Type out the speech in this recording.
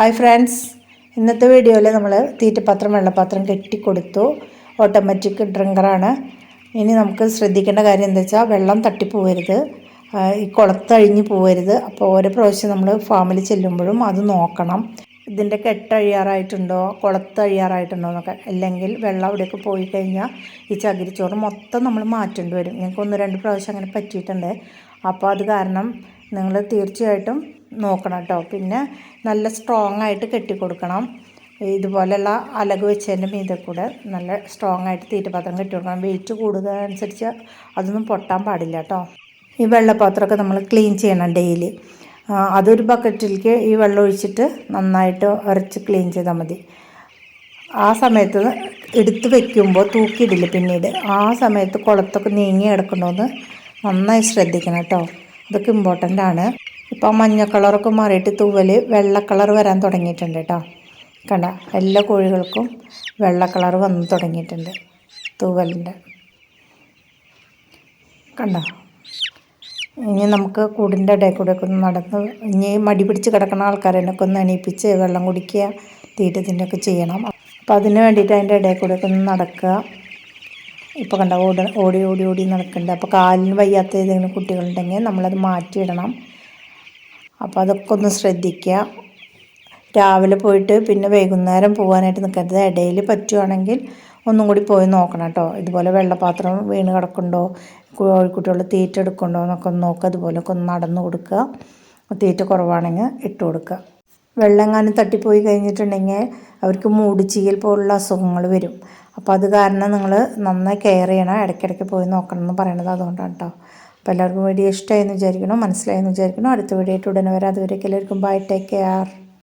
Hi friends ഇന്നത്തെ വീഡിയോയിൽ നമ്മൾ തീറ്റപാത്രം വെള്ളപ്പാത്രം കെട്ടിക്കൊടുത്തു. ഓട്ടോമാറ്റിക് ഡ്രിങ്കറാണ് ഇനി നമുക്ക് ശ്രദ്ധിക്കേണ്ട കാര്യം എന്താ വെച്ചാൽ വെള്ളം തട്ടിപ്പോവരുത്. ഈ കുളത്തഴിഞ്ഞ് പോവരുത്. അപ്പോൾ ഓരോ പ്രാവശ്യം നമ്മൾ ഫാമിൽ ചെല്ലുമ്പോഴും അത് നോക്കണം. ഇതിന്റെ കെട്ടഴിയാറായിട്ടുണ്ടോ കുളത്തഴിയാറായിട്ടുണ്ടോ എന്നൊക്കെ. അല്ലെങ്കിൽ വെള്ളം അവിടെയൊക്കെ പോയി കഴിഞ്ഞാൽ ഈ ചകിരിച്ചോറ് മൊത്തം നമ്മൾ മാറ്റേണ്ടി വരും. ഞങ്ങൾക്ക് ഒന്ന് രണ്ട് പ്രാവശ്യം അങ്ങനെ പറ്റിയിട്ടുണ്ട്. അപ്പോൾ അത് കാരണം നിങ്ങൾ തീർച്ചയായിട്ടും നോക്കണം കേട്ടോ പിന്നെ നല്ല സ്ട്രോങ് ആയിട്ട് കെട്ടിക്കൊടുക്കണം. ഇതുപോലെയുള്ള അലക് വെച്ചതിന്റെ മീതെ കൂടെ നല്ല സ്ട്രോങ് ആയിട്ട് തീറ്റപാത്രം കെട്ടി കൊടുക്കണം വെയിറ്റ് കൂടുന്നതനുസരിച്ച് അതൊന്നും പൊട്ടാൻ പാടില്ല കേട്ടോ ഈ വെള്ളപ്പാത്രമൊക്കെ നമ്മൾ ക്ലീൻ ചെയ്യണം ഡെയിലി അതൊരു ബക്കറ്റിലേക്ക് ഈ വെള്ളം ഒഴിച്ചിട്ട് നന്നായിട്ട് ഉരച്ച് ക്ലീൻ ചെയ്താൽ മതി. ആ സമയത്ത് എടുത്ത് വെക്കുമ്പോൾ തൂക്കിയിടില്ല പിന്നീട്? ആ സമയത്ത് കുളത്തൊക്കെ നീങ്ങി കിടക്കണമെന്ന് നന്നായി ശ്രദ്ധിക്കണം കേട്ടോ. അതൊക്കെ ഇമ്പോർട്ടന്റ് ആണ്. ഇപ്പോൾ മഞ്ഞ കളറൊക്കെ മാറിയിട്ട് തൂവൽ വെള്ള കളർ വരാൻ തുടങ്ങിയിട്ടുണ്ട് കേട്ടോ. കണ്ട എല്ലാ കോഴികൾക്കും വെള്ള കളർ വന്ന് തുടങ്ങിയിട്ടുണ്ട് തൂവലിന്റെ. കണ്ട ഇനി നമുക്ക് കൂടിന്റെ ഇടയിൽ കൂടെ ഒക്കെ ഒന്ന് നടന്ന് ഇനി മടി പിടിച്ച് കിടക്കുന്ന ആൾക്കാരനൊക്കെ ഒന്ന് എണീപ്പിച്ച് വെള്ളം കുടിക്കുക തീറ്റ തിന്നൊക്കെ ചെയ്യണം. അപ്പോൾ അതിന് വേണ്ടിയിട്ട് അതിന്റെ ഇടയിൽ കൂടെ ഒക്കെ ഒന്ന് നടക്കുക. ഇപ്പോൾ കണ്ട ഓടി ഓടി ഓടി ഓടി നടക്കുന്നുണ്ട് അപ്പോൾ കാലിന് വയ്യാത്ത ഏതെങ്കിലും കുട്ടികളുണ്ടെങ്കിൽ നമ്മളത് മാറ്റിയിടണം. അപ്പോൾ അതൊക്കെ ഒന്ന് ശ്രദ്ധിക്കുക രാവിലെ പോയിട്ട് പിന്നെ വൈകുന്നേരം പോകാനായിട്ട് നിൽക്കരുത് ഇടയിൽ പറ്റുവാണെങ്കിൽ ഒന്നും കൂടി പോയി നോക്കണം കേട്ടോ ഇതുപോലെ വെള്ളപാത്രം വീണ് കിടക്കുന്നുണ്ടോ? കോഴിക്കുട്ടികൾ തീറ്റ എടുക്കണ്ടോ എന്നൊക്കെ ഒന്ന് നോക്കുക അതുപോലൊക്കെ ഒന്ന് നടന്നു കൊടുക്കുക തീറ്റ കുറവാണെങ്കിൽ ഇട്ട് കൊടുക്കുക വെള്ളങ്ങാനും തട്ടിപ്പോയി കഴിഞ്ഞിട്ടുണ്ടെങ്കിൽ അവർക്ക് മൂടിച്ചീയൽ പോലുള്ള അസുഖങ്ങൾ വരും. അപ്പോൾ അത് കാരണം നിങ്ങൾ നന്നായി കെയർ ചെയ്യണം. ഇടയ്ക്കിടയ്ക്ക് പോയി നോക്കണം എന്ന് പറയണത് അതുകൊണ്ടാണ് കേട്ടോ അപ്പോൾ എല്ലാവർക്കും വീഡിയോ ഇഷ്ടമായി എന്ന് വിചാരിക്കണം മനസ്സിലായെന്ന് വിചാരിക്കണം അടുത്ത വീഡിയോ ആയിട്ട് ഉടനെ വരാം. അതുവരേക്കും എല്ലാവർക്കും ബൈ ടേക്ക് കെയർ